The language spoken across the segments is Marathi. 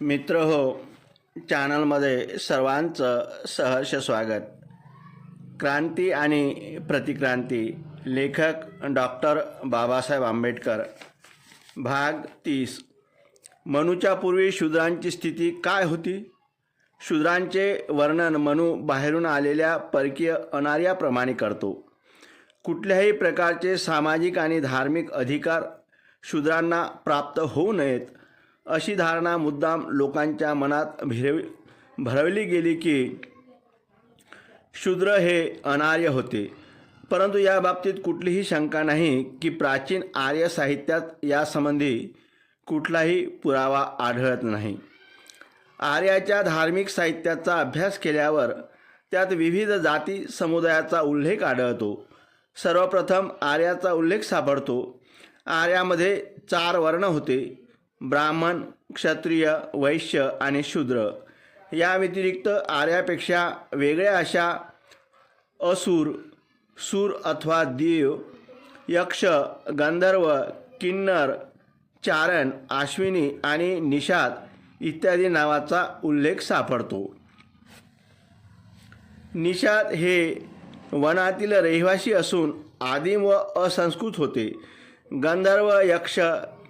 मित्र हो चॅनलमध्ये सर्वांचं सहर्ष स्वागत. क्रांती आणि प्रतिक्रांती लेखक डॉक्टर बाबासाहेब आंबेडकर. भाग तीस. मनूच्या पूर्वी शूद्रांची स्थिती काय होती? शूद्रांचे वर्णन मनू बाहेरून आलेल्या परकीय अनार्याप्रमाणे करतो. कुठल्याही प्रकारचे सामाजिक आणि धार्मिक अधिकार शूद्रांना प्राप्त होऊ नयेत अशी धारणा मुद्दाम लोकांच्या मनात भिरव भरवली गेली की शूद्र हे अनार्य होते. परंतु या बाबतीत कुठलीही शंका नाही की प्राचीन आर्य साहित्यात यासंबंधी कुठलाही पुरावा आढळत नाही. आर्याच्या धार्मिक साहित्याचा अभ्यास केल्यावर त्यात विविध जाती समुदायाचा उल्लेख आढळतो. सर्वप्रथम आर्याचा उल्लेख सापडतो. आर्यामध्ये चार वर्ण होते. ब्राह्मण क्षत्रिय वैश्य आणि शूद्र. या व्यतिरिक्त आर्यापेक्षा वेगळ्या अशा असुर सूर अथवा देव यक्ष गंधर्व किन्नर चारण आश्विनी आणि निषाद इत्यादी नावाचा उल्लेख सापडतो. निषाद हे वनातील रहिवासी असून आदिम व असंस्कृत होते. गंधर्व यक्ष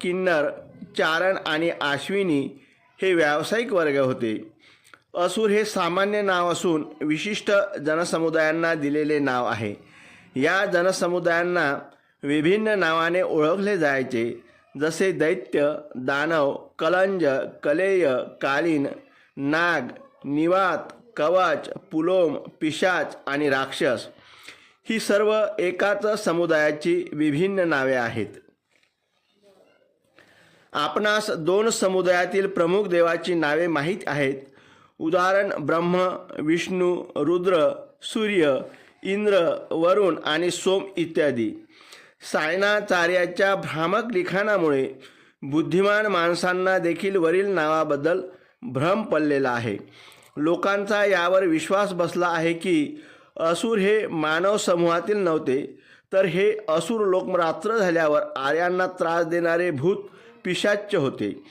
किन्नर चारण आणि आश्विनी हे व्यावसायिक वर्ग होते. असुर हे सामान्य नाव असून विशिष्ट जनसमुदायांना दिलेले नाव आहे. या जनसमुदायांना विभिन्न नावाने ओळखले जायचे जसे दैत्य दानव कलंज कलेय कालीन नाग निवात कवच पुलोम पिशाच आणि राक्षस. ही सर्व एकाच समुदायाची विभिन्न नावे आहेत. आपणास दोन समुदायातील प्रमुख देवाची नावे माहीत आहेत. उदाहरण ब्रह्म विष्णू रुद्र सूर्य इंद्र वरुण आणि सोम इत्यादी. सायनाचार्याच्या भ्रामक लिखाणामुळे बुद्धिमान माणसांना देखील वरील नावाबद्दल भ्रम पडलेला आहे. लोकांचा यावर विश्वास बसला आहे की असुर हे मानव समूहातील नव्हते तर हे असुर लोकरात्र झाल्यावर आर्यांना त्रास देणारे भूत पिशाच्य होते.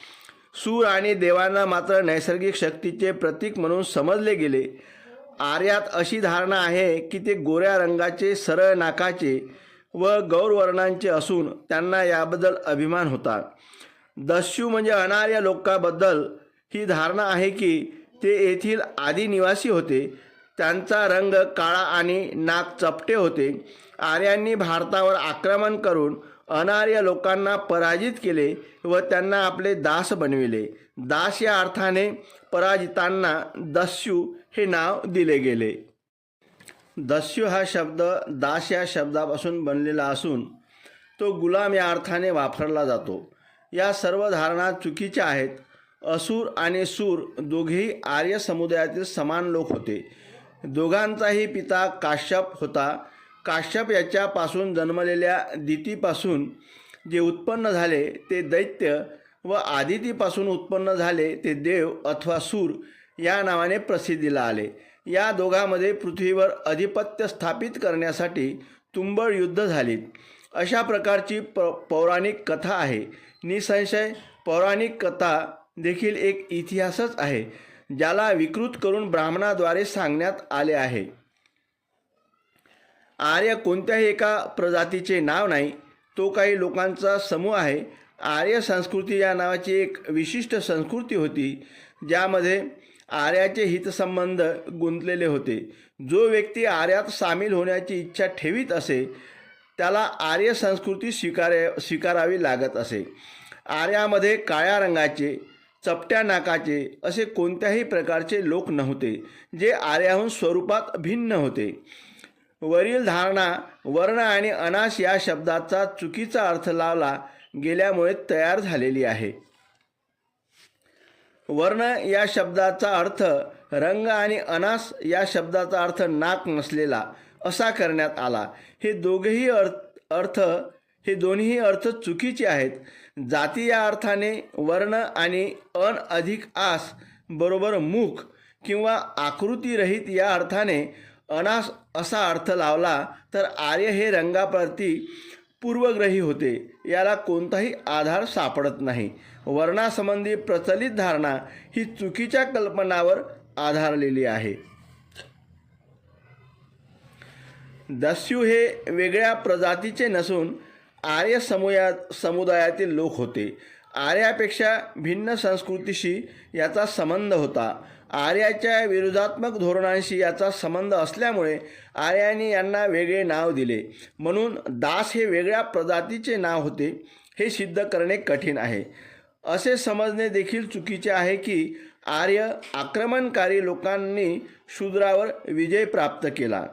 सूर आणि देवांना मात्र नैसर्गिक शक्तीचे प्रतीक म्हणून समजले गेले. आर्यात अशी धारणा आहे की ते गोऱ्या रंगाचे सरळ नाकाचे व गौरवर्णांचे असून त्यांना याबद्दल अभिमान होता. दस्यू म्हणजे अनार्य लोकांबद्दल ही धारणा आहे की ते येथील आदिनिवासी होते. त्यांचा रंग काळा आणि नाक चपटे होते. आर्यांनी भारतावर आक्रमण करून अनार्य लोकांना पराजित केले व त्यांना आपले दास बनविले. दास या अर्थाने पराजितांना दस्यू हे नाव दिले गेले. दस्यू हा शब्द दास या शब्दापासून बनलेला असून तो गुलाम या अर्थाने वापरला जातो. या सर्व धारणा चुकीच्या आहेत. असुर आणि सूर दोघेही आर्य समुदायातील समान लोक होते. दोघांचाही पिता काश्यप होता. काश्यप याच्यापासून जन्मलेल्या दितीपासून जे उत्पन्न झाले ते दैत्य व आदितीपासून उत्पन्न झाले ते देव अथवा सूर या नावाने प्रसिद्धीला आले. या दोघांमध्ये पृथ्वीवर अधिपत्य स्थापित करण्यासाठी तुंबळ युद्ध झाली. अशा प्रकारची प पौराणिक कथा आहे. निसंशय पौराणिक कथा देखील एक इतिहासच आहे ज्याला विकृत करून ब्राह्मणाद्वारे सांगण्यात आले आहे. आर्य कोणत्याही एका प्रजातीचे नाव नाही तो काही लोकांचा समूह आहे. आर्य संस्कृती या नावाची एक विशिष्ट संस्कृती होती ज्यामध्ये आर्याचे हितसंबंध गुंतलेले होते. जो व्यक्ती आर्यात सामील होण्याची इच्छा ठेवीत असे त्याला आर्य संस्कृती स्वीकार्य स्वीकारावी लागत असे. आर्यामध्ये काळ्या रंगाचे चपट्या नाकाचे असे कोणत्याही प्रकारचे लोक नव्हते जे आर्याहून स्वरूपात भिन्न होते. वरील धारणा वर्ण आणि अनाश या शब्दाचा चुकीचा अर्थ लावला गेल्यामुळे तयार झालेली आहे. वर्ण या शब्दाचा अर्थ रंग आणि अनास या शब्दाचा अर्थ नाक नसलेला असा करण्यात आला. हे दोघेही अर्थ अर्थ हे दोन्ही अर्थ चुकीचे आहेत. जाती या अर्थाने वर्ण आणि अन अधिक आस बरोबर मुख किंवा आकृतीरहित या अर्थाने अनास असा अर्थ लावला तर आर्य हे रंगाप्रती पूर्वग्रही होते. याला कोणताही आधार सापडत नाही. वर्णासंबंधी प्रचलित धारणा ही चुकीच्या कल्पनावर आधारलेली आहे. दस्यू हे वेगळ्या प्रजातीचे नसून आर्य समूया समुदायातील लोक होते. आर्यापेक्षा भिन्न संस्कृतीशी याचा संबंध होता. आर्याच्या विरोधात्मक धोरणांशी याचा संबंध असल्यामुळे आर्यांनी यांना वेगळे नाव दिले. म्हणून दास हे वेगळ्या प्रजातीचे नाव होते हे सिद्ध करणे कठीण आहे. असे समजणे देखील चुकीचे आहे की आर्य आक्रमणकारी लोकांनी शूद्रावर विजय प्राप्त केला.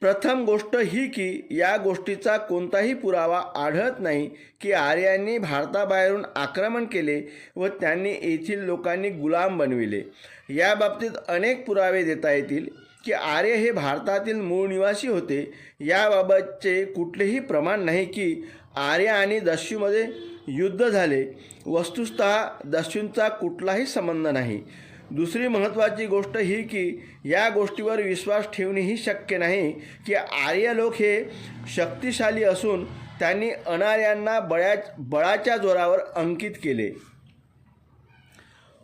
प्रथम गोष्ट ही की या गोष्टीचा कोणताही पुरावा आढळत नाही की आर्यांनी भारताबाहेरून आक्रमण केले व त्यांनी येथील लोकांनी गुलाम बनविले. या बाबतीत अनेक पुरावे देता येतील की आर्य हे भारतातील मूळ निवासी होते. याबाबतचे कुठलेही प्रमाण नाही की आर्य आणि दस्यूमध्ये युद्ध झाले. वस्तुतः दस्यूंचा कुठलाही संबंध नाही. दुसरी महत्त्वाची गोष्ट ही की या गोष्टीवर विश्वास ठेवणेही शक्य नाही की आर्य लोक हे शक्तिशाली असून त्यांनी अनार्यांना बळ्या बळाच्या जोरावर अंकित केले.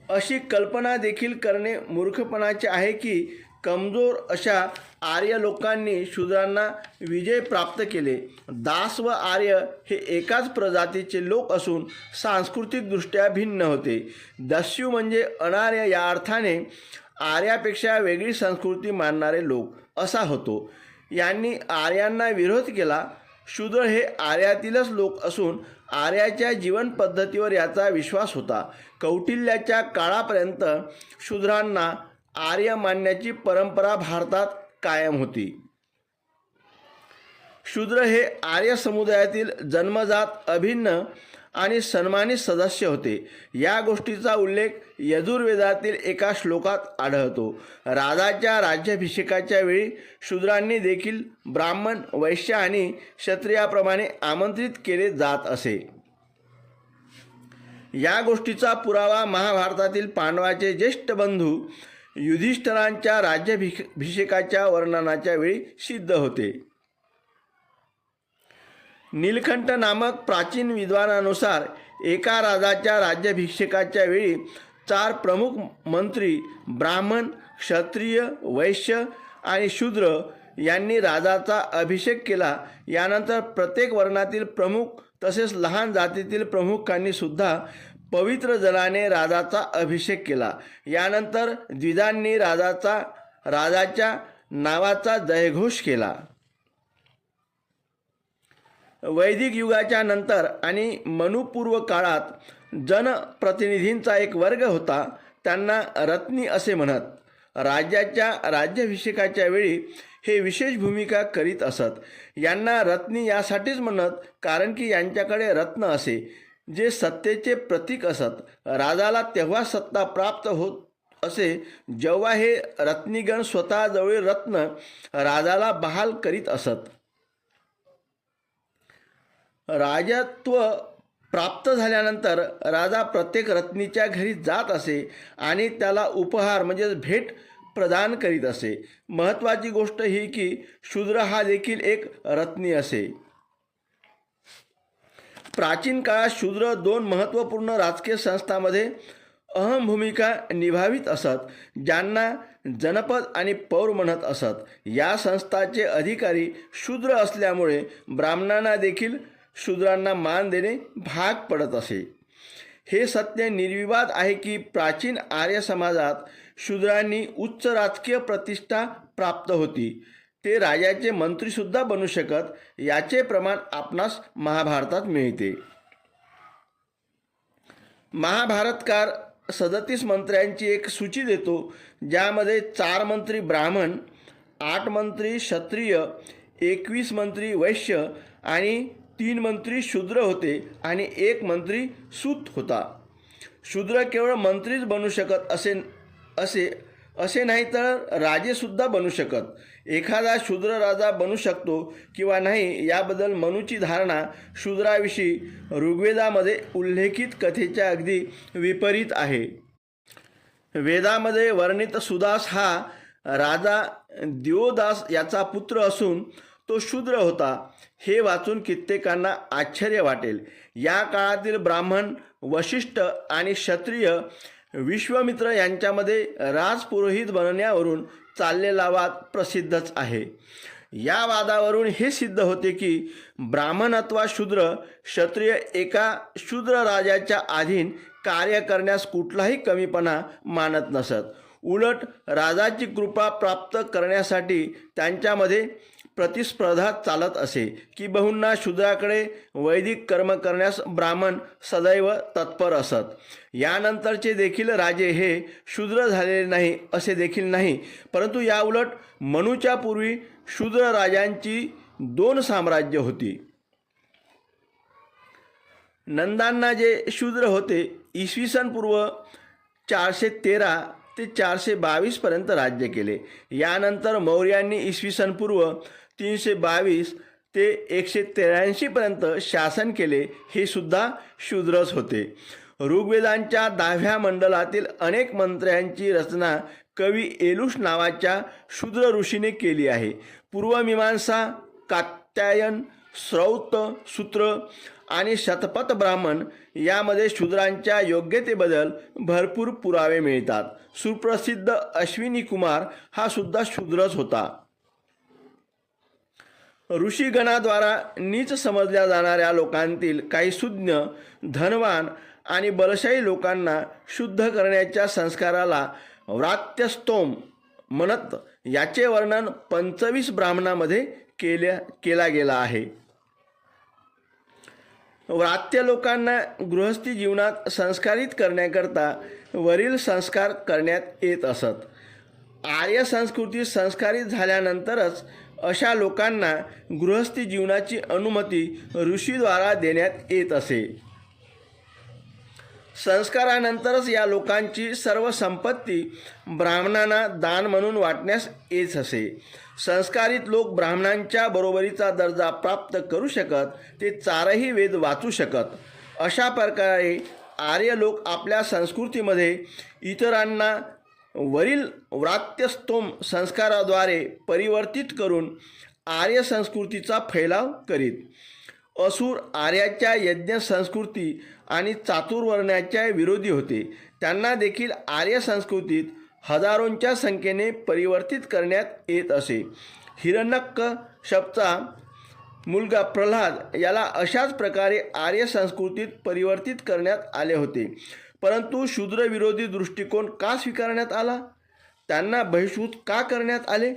अशी कल्पना देखील करणे मूर्खपणाचे आहे की कमजोर अशा आर्य लोकांनी शूद्रांना विजय प्राप्त केले. दास व आर्य हे एकाच प्रजातीचे लोक असून सांस्कृतिकदृष्ट्या भिन्न होते. दस्यू म्हणजे अनार्य या अर्थाने आर्यापेक्षा वेगळी संस्कृती मानणारे लोक असा होतो. यांनी आर्यांना विरोध केला. शूद्र हे आर्यातीलच लोक असून आर्याच्या जीवन पद्धतीवर याचा विश्वास होता. कौटिल्याच्या काळापर्यंत शूद्रांना आर्य मानण्याची परंपरा भारतात कायम होती. शूद्र हे आर्य समुदायातील जन्मजात अभिन्न आणि सन्मानित सदस्य होते. या गोष्टीचा उल्लेख यजुर्वेदातील एका श्लोकात आढळतो. राजाच्या राज्याभिषेकाच्या वेळी शूद्रांनी देखील ब्राह्मण वैश्य आणि क्षत्रियाप्रमाणे आमंत्रित केले जात असे. या गोष्टीचा पुरावा महाभारतातील पांडवाचे ज्येष्ठ बंधू युधिष्ठरांच्या राज्याभिषेकाच्या वर्णनाच्या वेळी सिद्ध होते. नीलकंठ नामक प्राचीन विद्वानानुसार एका राजाच्या राज्याभिषेकाच्या वेळी चार प्रमुख मंत्री ब्राह्मण क्षत्रिय वैश्य आणि शूद्र यांनी राजाचा अभिषेक केला. यानंतर प्रत्येक वर्णातील प्रमुख तसेच लहान जातीतील प्रमुखांनी सुद्धा पवित्र जलाने राजाचा अभिषेक केला. यानंतर द्विजांनी राजाचा राजाच्या नावाचा जयघोष केला. वैदिक युगाच्या नंतर आणि मनुपूर्व काळात जनप्रतिनिधींचा एक वर्ग होता. त्यांना रत्नी असे म्हणत राज्याच्या राज्याभिषेकाच्या वेळी हे विशेष भूमिका करीत असत. यांना रत्नी यासाठीच म्हणत कारण की यांच्याकडे रत्न असे. जे सत्तेचे प्रतीक असत राजाला तेव्हा सत्ता प्राप्त होत असे जेव्हा हे रत्नीगण स्वतःजवळील रत्न राजाला बहाल करीत असत. राजत्व प्राप्त झाल्यानंतर राजा प्रत्येक रत्नीच्या घरी जात असे आणि त्याला उपहार म्हणजेच भेट प्रदान करीत असे. महत्त्वाची गोष्ट ही की शूद्र हा देखील एक रत्नी असे. प्राचीन काळात शूद्र दोन महत्त्वपूर्ण राजकीय संस्थांमध्ये अहम भूमिका निभावित असत ज्यांना जनपद आणि पौर म्हणत असत. या संस्थाचे अधिकारी शूद्र असल्यामुळे ब्राह्मणांना देखील शूद्रांना मान देणे भाग पडत असे. हे सत्य निर्विवाद आहे की प्राचीन आर्य समाजात शूद्रांनी उच्च राजकीय प्रतिष्ठा प्राप्त होती. ते राजाचे मंत्रीसुद्धा बनू शकत याचे प्रमाण आपणास महाभारतात मिळते. महाभारतकार सदतीस मंत्र्यांची एक सूची देतो ज्यामध्ये चार मंत्री ब्राह्मण आठ मंत्री क्षत्रिय एकवीस मंत्री वैश्य आणि तीन मंत्री शूद्र होते आणि एक मंत्री सूत होता. शूद्र केवळ मंत्रीच बनू शकत असे असे असे नाही तर राजेसुद्धा बनू शकत. एखादा शूद्र राजा बनू शकतो किंवा नाही याबद्दल मनूची धारणा शूद्राविषयी ऋग्वेदामध्ये उल्लेखित कथेच्या अगदी विपरीत आहे. वेदामध्ये वर्णित सुदास हा राजा दिओदास याचा पुत्र असून तो शूद्र होता. हे वाचून कित्येकांना आश्चर्य वाटेल. या काळातील ब्राह्मण वशिष्ठ आणि क्षत्रिय विश्वमित्र यांच्यामध्ये राजपुरोहित बनण्यावरून चाललेला वाद प्रसिद्धच आहे. या वादावरून हे सिद्ध होते की ब्राह्मण अथवा शूद्र क्षत्रिय एका शूद्र राजाच्या अधीन कार्य करण्यास कुठलाही कमीपणा मानत नसत. उलट राजाची कृपा प्राप्त करण्यासाठी त्यांच्यामध्ये प्रतिस्पर्धा चालत असे की बहुंना शूद्राकडे वैदिक कर्म करण्यास ब्राह्मण सदैव तत्पर असत. यानंतरचे देखील राजे हे शूद्र झालेले नाही असे देखील नाही परंतु याउलट मनूच्या पूर्वी शूद्र राजांची दोन साम्राज्य होती. नंदांना जे शूद्र होते इसवी सन पूर्व चारशे तेरा ते चारशे बावीसपर्यंत राज्य केले. यानंतर मौर्यांनी इसवी सन पूर्व तीनशे बावीस ते एकशे त्र्याऐंशीपर्यंत शासन केले हे सुद्धा शूद्रच होते. ऋग्वेदांच्या दहाव्या मंडलातील अनेक मंत्र्यांची रचना कवी एलुष नावाच्या शूद्र ऋषीने केली आहे. पूर्वमीमांसा कात्यायन श्रौत सूत्र आणि शतपथ ब्राह्मण यामध्ये शूद्रांच्या योग्यतेबद्दल भरपूर पुरावे मिळतात. सुप्रसिद्ध अश्विनी कुमार हा सुद्धा शूद्रच होता. ऋषीगणाद्वारा नीच समजल्या जाणाऱ्या लोकांतील काही सुज्ञ धनवान आणि बलशाही लोकांना शुद्ध करण्याच्या संस्काराला व्रात्यस्तोम म्हणत याचे वर्णन पंचवीस ब्राह्मणामध्ये केल्या केला गेला आहे. व्रात्य लोकांना गृहस्थी जीवनात संस्कारित करण्याकरता वरील संस्कार करण्यात येत असत. आर्य संस्कृती संस्कारित झाल्यानंतरच अशा लोकांना गृहस्थी जीवनाची अनुमती ऋषीद्वारा देण्यात येत असे. संस्कारानंतरच या लोकांची सर्व संपत्ती ब्राह्मणांना दान म्हणून वाटण्यास येत असे. संस्कारित लोक ब्राह्मणांच्या बरोबरीचा दर्जा प्राप्त करू शकत ते चारही वेद वाचू शकत. अशा प्रकारे आर्य लोक आपल्या संस्कृतीमध्ये इतरांना वरील व्रात्यस्तोम संस्काराद्वारे परिवर्तित करून आर्य संस्कृतीचा फैलाव करीत. असुर आर्याच्या यज्ञ संस्कृती आणि चातुर्वर्ण्याच्या विरोधी होते. त्यांना देखील आर्य संस्कृतीत हजारोंच्या संख्येने परिवर्तित करण्यात येत असे. हिरण्यक शब्दचा मुलगा प्रल्हाद याला अशाच प्रकारे आर्य संस्कृतीत परिवर्तित करण्यात आले होते. परंतु शूद्रविरोधी दृष्टिकोन का स्वीकारण्यात आला? त्यांना बहिष्कृत का करण्यात आले?